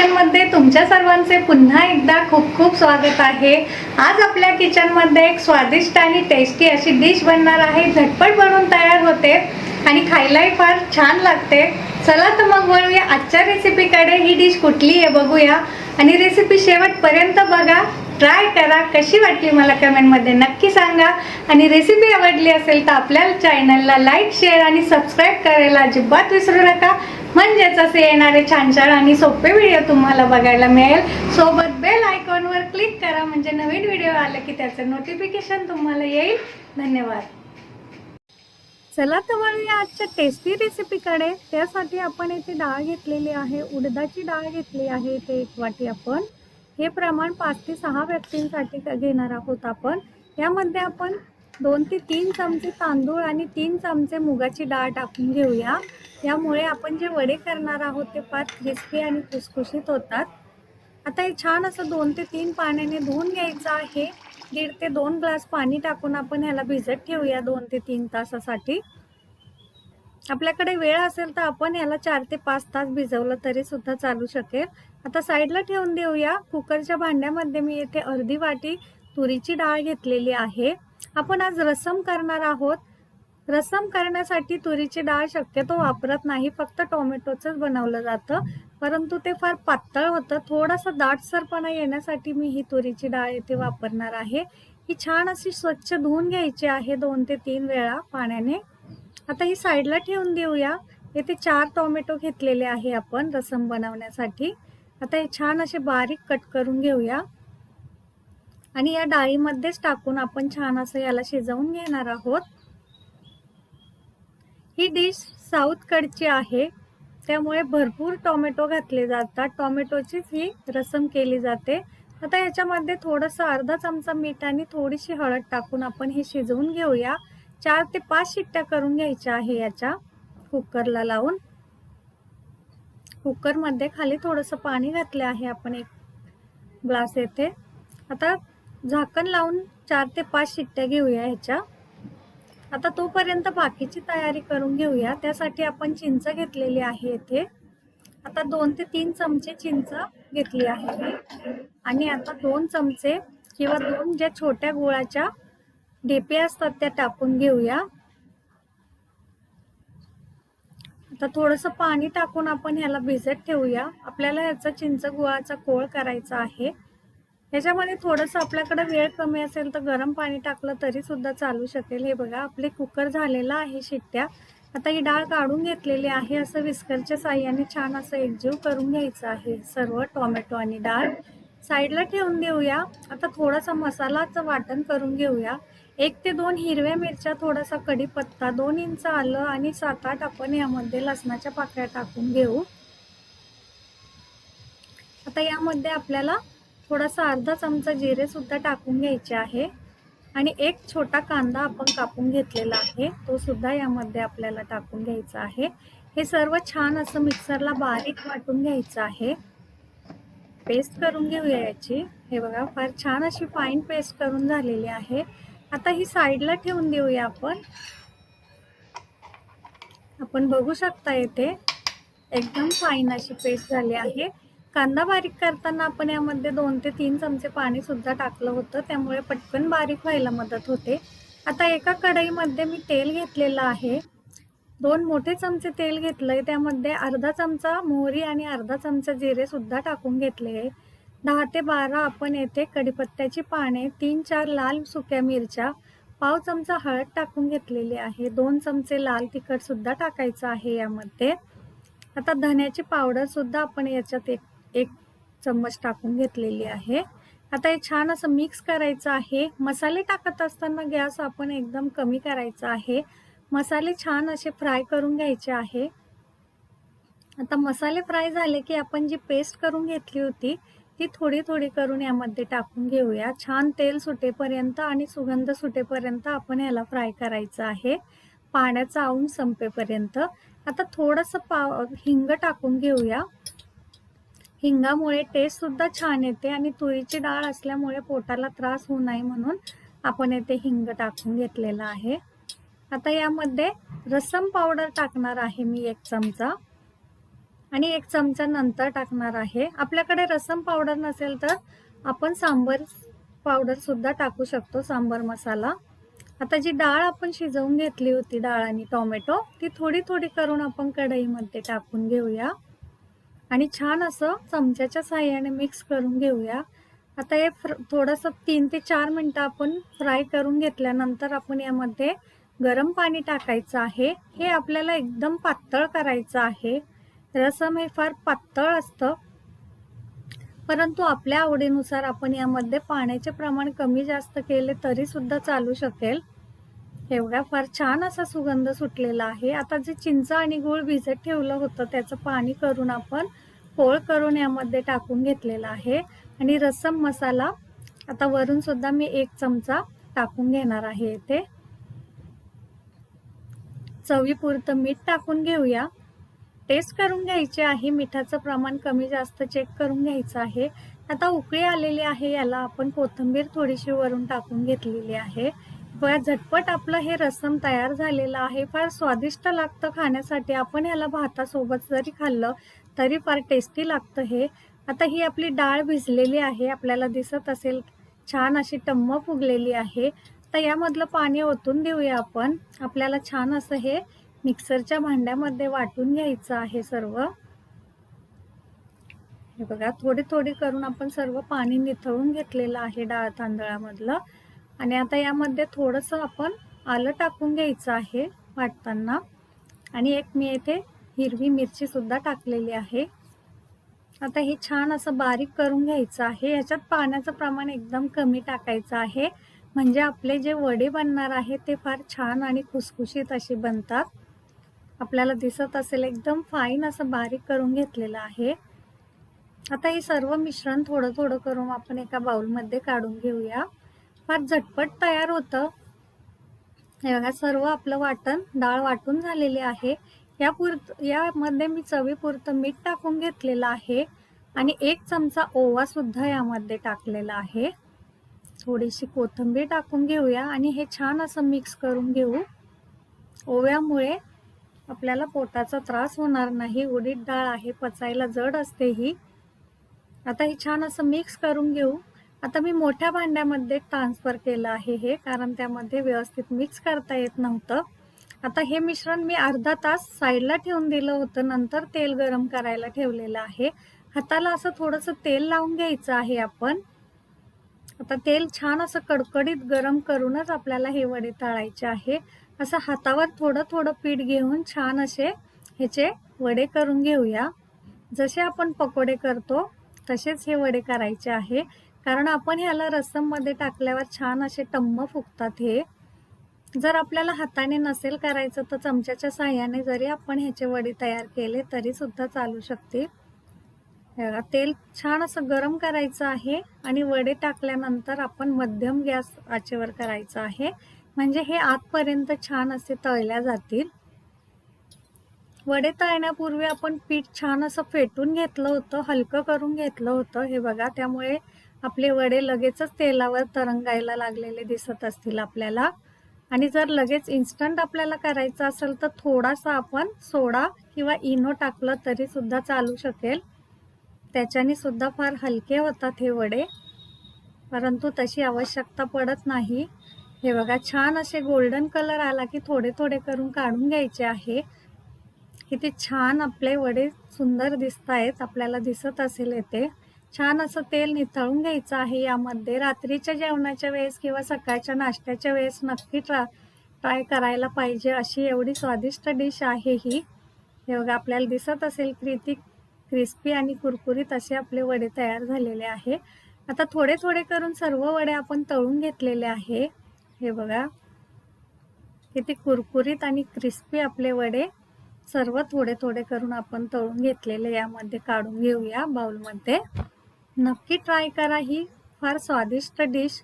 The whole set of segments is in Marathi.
किचनमध्ये तुमच्या सर्वांचे पुन्हा एकदा खूप खूप स्वागत आहे. आज आपल्या किचनमध्ये एक स्वादिष्ट आणि टेस्टी अशी डिश बनणार आहे. झटपट बनवून तयार होते आणि खायलाही फार छान लागते. चला तर मग वळूया आजच्या रेसिपीकडे ही डिश कुठली आहे बघूया. आणि रेसिपी शेवटपर्यंत बघा. ट्राय करा. कशी वाटली मला कमेंटमध्ये नक्की सांगा. आणि रेसिपी आवडली असेल तर आपल्या चॅनलला लाईक शेअर आणि सबस्क्राईब करायला अजिबात विसरू नका. म्हणजेच असे येणारे छान छान आणि सोपे व्हिडिओ तुम्हाला बघायला मिळेल. सोबत बेल आयकॉनवर क्लिक करा म्हणजे नवीन व्हिडिओ आले की त्याचं नोटिफिकेशन तुम्हाला येईल. धन्यवाद. चला तर वळूया आजच्या टेस्टी रेसिपीकडे त्यासाठी आपण इथे डाळ घेतलेली आहे उडदाची डाळ घेतली आहे. इथे एक वाटी आपण. हे प्रमाण पाच ते सहा व्यक्तींसाठी घेणार आहोत आपण. यामध्ये आपण दोन ते तीन चमचे तांदूळ आणि तीन चमचे मुगाची डाळ टाकून घेऊया. यामुळे आपण जे वडे करणार आहोत ते फार क्रिस्पी आणि खुसखुशीत होतात. आता हे छान असं दोन ते तीन पाण्याने धुवून घ्यायचं आहे. दीड ते दोन ग्लास पाणी टाकून आपण ह्याला भिजत ठेवूया दोन ते तीन तासासाठी. आपल्याकडे वेळ असेल तर आपण ह्याला चार ते पाच तास भिजवलं तरी सुद्धा चालू शकेल. आता साईडला ठेवून देऊया. कुकरच्या भांड्यामध्ये मी येथे अर्धी वाटी तुरीची डाळ घेतलेली आहे. आपण आज रसम करणार आहोत. रसम करण्यासाठी तुरीची डाळ शक्यतो वापरत नाही. फक्त टोमॅटोचंच बनवलं जातं. परंतु ते फार पातळ होतं. थोडासा दाटसरपणा येण्यासाठी मी ही तुरीची डाळ येथे वापरणार आहे. ही छान अशी स्वच्छ धुवून घ्यायची आहे दोन ते तीन वेळा पाण्याने. आता ही साईडला ठेवून देऊया. येथे चार टोमॅटो घेतलेले आहे आपण रसम बनवण्यासाठी. आता हे छान असे बारीक कट करून घेऊया. आणि या डाळीमध्येच टाकून आपण छान असं याला शिजवून घेणार आहोत. ही डिश साऊथकडची आहे. त्यामुळे भरपूर टोमॅटो घातले जातात. टोमॅटोचीच ही रसम केली जाते. आता याच्यामध्ये थोडंसं अर्धा चमचा मीठ आणि थोडीशी हळद टाकून आपण हे शिजवून घेऊया. चार ते पाच शिट्ट्या करून घ्यायच्या आहे याच्या कुकरला लावून. कुकरमध्ये खाली थोडंसं पाणी घातलं आहे आपण एक ग्लास येथे. आता झाकण लावून चार ते पाच शिट्ट्या घेऊया ह्याच्या. आता तोपर्यंत बाकीची तयारी करून घेऊया. त्यासाठी आपण चिंच घेतलेली आहे येथे. आता दोन ते तीन चमचे चिंच घेतली आहे आणि आता दोन चमचे किंवा दोन ज्या छोट्या गुळाच्या डेप्या असतात त्या टाकून घेऊया. आता थोडंसं पाणी टाकून आपण ह्याला भिजत ठेवूया. आपल्याला ह्याचा चिंच गुळाचा कोळ करायचा आहे. ह्याच्यामध्ये थोडंसं आपल्याकडे वेळ कमी असेल तर गरम पाणी टाकलं तरी सुद्धा चालू शकेल. हे बघा आपले कुकर झालेलं आहे शिट्ट्या. आता ही डाळ काढून घेतलेली आहे. असं विस्करच्या साह्याने छान असं एकजीव करून घ्यायचं आहे. सर्व टोमॅटो आणि डाळ साईडला ठेवून देऊया. आता थोडासा मसालाचं वाटण करून घेऊया. एक ते दोन हिरव्या मिरच्या थोडासा कढीपत्ता दोन इंच आलं आणि सात आठ आपण यामध्ये लसणाच्या पाकळ्या टाकून घेऊ. आता यामध्ये आपल्याला थोडासा अर्धा चमचा जिरे सुद्धा टाकून घ्यायचे आहे. आणि एक छोटा कांदा आपण कापून घेतलेला आहे. तो सुद्धा यामध्ये आपल्याला टाकून घ्यायचा आहे. हे सर्व छान असं मिक्सरला बारीक वाटून घ्यायचं आहे. पेस्ट करून घेऊया याची. हे बघा फार छान अशी फाईन पेस्ट करून झालेली आहे. आता ही साईडला ठेवून देऊया आपण. आपण बघू शकता येथे एकदम फाईन अशी पेस्ट झाली आहे. कांदा बारीक करताना आपण यामध्ये दोन ते तीन चमचे पाणीसुद्धा टाकलं होतं. त्यामुळे पटकन बारीक व्हायला मदत होते. आता एका कढईमध्ये मी तेल घेतलेलं आहे. दोन मोठे चमचे तेल घेतलं आहे त्यामध्ये अर्धा चमचा मोहरी आणि अर्धा चमचा जिरेसुद्धा टाकून घेतले आहे. दहा ते बारा आपण येथे कढीपत्त्याची पाने तीन चार लाल सुक्या मिरच्या पाव चमचा हळद टाकून घेतलेली आहे. दोन चमचे लाल तिखटसुद्धा टाकायचं आहे यामध्ये. आता धन्याची पावडरसुद्धा आपण याच्यात एक एक चम्मच टाकून घेतलेली आहे. आता हे छान असं मिक्स करायचं आहे. मसाले टाकत असताना गॅस आपण एकदम कमी करायचा आहे. मसाले छान असे फ्राय करून घ्यायचे आहे. आता मसाले फ्राय झाले की आपण जी पेस्ट करून घेतली होती ती थोडी थोडी करून यामध्ये टाकून घेऊया. छान तेल सुटेपर्यंत आणि सुगंध सुटेपर्यंत आपण ह्याला फ्राय करायचं आहे. पाण्याचा आऊन संपेपर्यंत. आता थोडंसं पाव हिंग टाकून घेऊया. हिंगामुळे टेस्ट सुद्धा छान येते आणि तुरीची डाळ असल्यामुळे पोटाला त्रास होऊ नये म्हणून आपण येथे हिंग टाकून घेतलेला आहे. आता यामध्ये रसम पावडर टाकणार आहे मी एक चमचा. आणि एक चमचा नंतर टाकणार आहे. आपल्याकडे रसम पावडर नसेल तर आपण सांबर पावडर सुद्धा टाकू शकतो सांबर मसाला. आता जी डाळ आपण शिजवून घेतली होती डाळ आणि टोमॅटो ती थोडी थोडी करून आपण कढईमध्ये टाकून घेऊया. आणि छान असं चमच्याच्या साह्याने मिक्स करून घेऊया. आता हे फ्र थोडंसं तीन ते चार मिनटं आपण फ्राय करून घेतल्यानंतर आपण यामध्ये गरम पाणी टाकायचं आहे. हे आपल्याला एकदम पातळ करायचं आहे. रसम हे फार पातळ असतं. परंतु आपल्या आवडीनुसार आपण यामध्ये पाण्याचे प्रमाण कमी जास्त केले तरीसुद्धा चालू शकेल. एवढा फार छान असा सुगंध सुटलेला आहे. आता जे चिंच आणि गूळ भिजत ठेवलं होतं त्याचं पाणी करून आपण पोळ करून यामध्ये टाकून घेतलेला आहे. आणि रसम मसाला आता वरून सुद्धा मी एक चमचा टाकून घेणार आहे इथे. चवीपुरतं मीठ टाकून घेऊया. टेस्ट करून घ्यायची आहे. मिठाचं प्रमाण कमी जास्त चेक करून घ्यायचं आहे. आता उकळी आलेली आहे याला आपण कोथिंबीर थोडीशी वरून टाकून घेतलेली आहे. बघा झटपट आपलं हे रसम तयार झालेलं आहे. फार स्वादिष्ट लागतं खाण्यासाठी. आपण ह्याला भातासोबत जरी खाल्लं तरी फार टेस्टी लागतं हे. आता ही आपली डाळ भिजलेली आहे. आपल्याला दिसत असेल छान अशी टम्म फुगलेली आहे. तर यामधलं पाणी ओतून देऊया आपण. आपल्याला छान असं हे मिक्सरच्या भांड्यामध्ये वाटून घ्यायचं आहे सर्व. हे बघा थोडी थोडी करून आपण सर्व पाणी निथळून घेतलेलं आहे डाळ तांदळामधलं. आणि आता यामध्ये थोडंसं आपण आलं टाकून घ्यायचं आहे वाटताना. आणि एक मी येथे हिरवी मिरचीसुद्धा टाकलेली आहे. आता हे छान असं बारीक करून घ्यायचं आहे. याच्यात पाण्याचं प्रमाण एकदम कमी टाकायचं आहे. म्हणजे आपले जे वडे बनणार आहे ते फार छान आणि खुसखुशीत असे बनतात. आपल्याला दिसत असेल एकदम फाईन असं बारीक करून घेतलेलं आहे. आता हे सर्व मिश्रण थोडं थोडं करून आपण एका बाउलमध्ये काढून घेऊया. फार झटपट तयार होतं. हे बघा सर्व आपलं वाटण डाळ वाटून झालेली आहे. या पुर यामध्ये मी चवीपुरतं मीठ टाकून घेतलेलं आहे आणि एक चमचा ओवा सुद्धा यामध्ये टाकलेला आहे. थोडीशी कोथिंबीर टाकून घेऊया आणि हे छान असं मिक्स करून घेऊ. ओव्यामुळे आपल्याला पोटाचा त्रास होणार नाही. उडीद डाळ आहे पचायला जड असते ही. आता हे छान असं मिक्स करून घेऊ. आता मी मोठ्या भांड्यामध्ये ट्रान्सफर केलं आहे हे कारण त्यामध्ये व्यवस्थित मिक्स करता येत नव्हतं. आता हे मिश्रण मी अर्धा तास साईडला ठेवून दिलं होतं नंतर तेल गरम करायला ठेवलेलं आहे. हाताला असं थोडंसं तेल लावून घ्यायचं आहे आपण. आता तेल छान असं कडकडीत गरम करूनच आपल्याला हे वडे तळायचे आहे. असं हातावर थोडं थोडं पीठ घेऊन छान असे ह्याचे वडे करून घेऊया. जसे आपण पकोडे करतो तसेच हे वडे करायचे आहे. कारण आपण ह्याला रसममध्ये टाकल्यावर छान असे टम्म फुगतात हे. जर आपल्याला हाताने नसेल करायचं तर चमच्याच्या साह्याने जरी आपण ह्याचे वडे तयार केले तरी सुद्धा चालू शकते. तेल छान असं गरम करायचं आहे आणि वडे टाकल्यानंतर आपण मध्यम गॅस आचेवर करायचं आहे. म्हणजे हे आतपर्यंत छान असे तळल्या जातील. वडे तळण्यापूर्वी आपण पीठ छान असं फेटून घेतलं होतं हलकं करून घेतलं होतं हे बघा. त्यामुळे आपले वडे लगेचच तेलावर तरंगायला लागलेले दिसत असतील आपल्याला. आणि जर लगेच इन्स्टंट आपल्याला करायचं असेल तर थोडासा आपण सोडा किंवा इनो टाकलं तरी सुद्धा चालू शकेल. त्याच्याने सुद्धा फार हलके होतात हे वडे. परंतु तशी आवश्यकता पडत नाही. हे बघा छान असे गोल्डन कलर आला की थोडे थोडे करून काढून घ्यायचे आहे. किती छान आपले वडे सुंदर दिसत आहेत आपल्याला दिसत असेल येते छान असं तेल निथळून घ्यायचं आहे यामध्ये. रात्रीच्या जेवणाच्या वेळेस किंवा सकाळच्या नाश्त्याच्या वेळेस नक्की ट्रा ट्राय करायला पाहिजे अशी एवढी स्वादिष्ट डिश आहे ही. हे बघा आपल्याला दिसत असेल क्रिती क्रिस्पी आणि कुरकुरीत असे आपले वडे तयार झालेले आहे. आता थोडे थोडे करून सर्व वडे आपण तळून घेतलेले आहे. हे बघा. किती कुरकुरीत आणि क्रिस्पी आपले वडे. सर्व थोडे थोडे करून आपण तळून घेतलेले यामध्ये काढून घेऊया बाउलमध्ये नक्की ट्राय करा. ही फार स्वादिष्ट डिश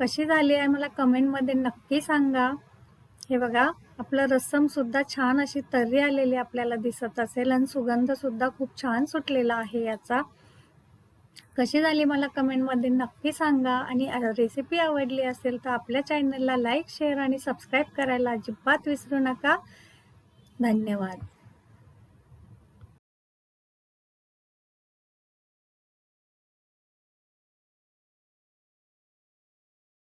कशी झाली आहे मला कमेंटमध्ये नक्की सांगा. हे बघा आपलं रस्समसुद्धा छान अशी तर्री आलेली आपल्याला दिसत असेल आणि सुगंधसुद्धा खूप छान सुटलेला आहे याचा. कशी झाली मला कमेंटमध्ये नक्की सांगा. आणि रेसिपी आवडली असेल तर आपल्या चॅनलला लाईक शेअर आणि सबस्क्राईब करायला अजिबात विसरू नका. धन्यवाद.